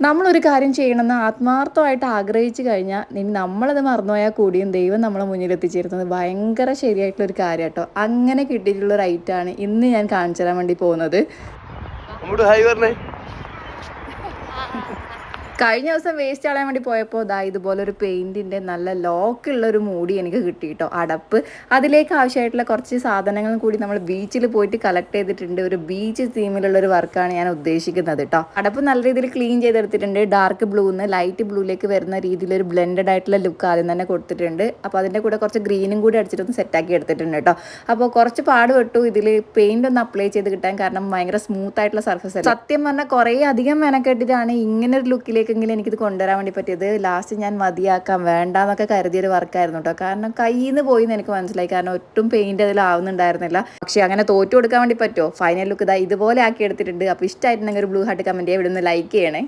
നമ്മളൊരു കാര്യം ചെയ്യണമെന്ന് ആത്മാർത്ഥമായിട്ട് ആഗ്രഹിച്ചു കഴിഞ്ഞാൽ ഇനി നമ്മളത് മറന്നുപോയാൽ കൂടിയും ദൈവം നമ്മളെ മുന്നിൽ എത്തിച്ചേരുന്നത് ഭയങ്കര ശരിയായിട്ടുള്ള ഒരു കാര്യം കേട്ടോ അങ്ങനെ കിട്ടിയിട്ടുള്ള റൈറ്റാണ് ഇന്ന് ഞാൻ കാണിച്ചു തരാൻ വേണ്ടി പോകുന്നത് കഴിഞ്ഞ ദിവസം വേസ്റ്റ് കളയാൻ വേണ്ടി പോയപ്പോൾ ഇതാ ഇതുപോലെ ഒരു പെയിന്റിന്റെ നല്ല ലോക്കുള്ള ഒരു മൂടി എനിക്ക് കിട്ടി കേട്ടോ അടപ്പ്. അതിലേക്ക് ആവശ്യമായിട്ടുള്ള കുറച്ച് സാധനങ്ങൾ കൂടി നമ്മൾ ബീച്ചിൽ പോയിട്ട് കളക്ട് ചെയ്തിട്ടുണ്ട്. ഒരു ബീച്ച് തീമിലുള്ള ഒരു വർക്കാണ് ഞാൻ ഉദ്ദേശിക്കുന്നത് കേട്ടോ അടപ്പ് നല്ല രീതിയിൽ ക്ലീൻ ചെയ്തെടുത്തിട്ടുണ്ട്. ഡാർക്ക് ബ്ലൂ നിന്ന് ലൈറ്റ് ബ്ലൂയിലേക്ക് വരുന്ന രീതിയിൽ ഒരു ബ്ലെൻഡഡ് ആയിട്ടുള്ള ലുക്ക് ആദ്യം തന്നെ കൊടുത്തിട്ടുണ്ട്. അപ്പോൾ അതിന്റെ കൂടെ കുറച്ച് ഗ്രീനും കൂടി അടിച്ചിട്ടൊന്ന് സെറ്റാക്കി എടുത്തിട്ടുണ്ട് കേട്ടോ അപ്പോൾ കുറച്ച് പാട് പെട്ടു ഇതിൽ പെയിന്റ് ഒന്ന് അപ്ലൈ ചെയ്ത് കിട്ടാൻ കാരണം ഭയങ്കര സ്മൂത്ത് ആയിട്ടുള്ള സർഫസ് സത്യം പറഞ്ഞാൽ കുറേ അധികം മെനക്കെട്ടിട്ടാണ് ഇങ്ങനെ ഒരു ലുക്കിലേക്കെങ്കിലും എനിക്കിത് കൊണ്ടുവരാൻ വേണ്ടി പറ്റിയത്? ലാസ്റ്റ് ഞാൻ മതിയാക്കാം വേണ്ടാന്നൊക്കെ കരുതിയൊരു വർക്കായിരുന്നു കേട്ടോ കാരണം കയ്യിൽ നിന്ന് പോയി എന്ന് എനിക്ക് മനസ്സിലായി. കാരണം ഒട്ടും പെയിന്റ് അതിലാവുന്നുണ്ടായിരുന്നില്ല പക്ഷേ അങ്ങനെ തോറ്റു കൊടുക്കാൻ വേണ്ടി പറ്റുമോ ഫൈനൽ ലുക്ക് ഇതാ ഇതുപോലെ ആക്കി എടുത്തിട്ടുണ്ട്. അപ്പോൾ ഇഷ്ടമായിട്ടുണ്ടെങ്കിൽ ഒരു ബ്ലൂ ഹാർട്ട് കമന്റ് ഇവിടെ ലൈക്ക് ചെയ്യണേ.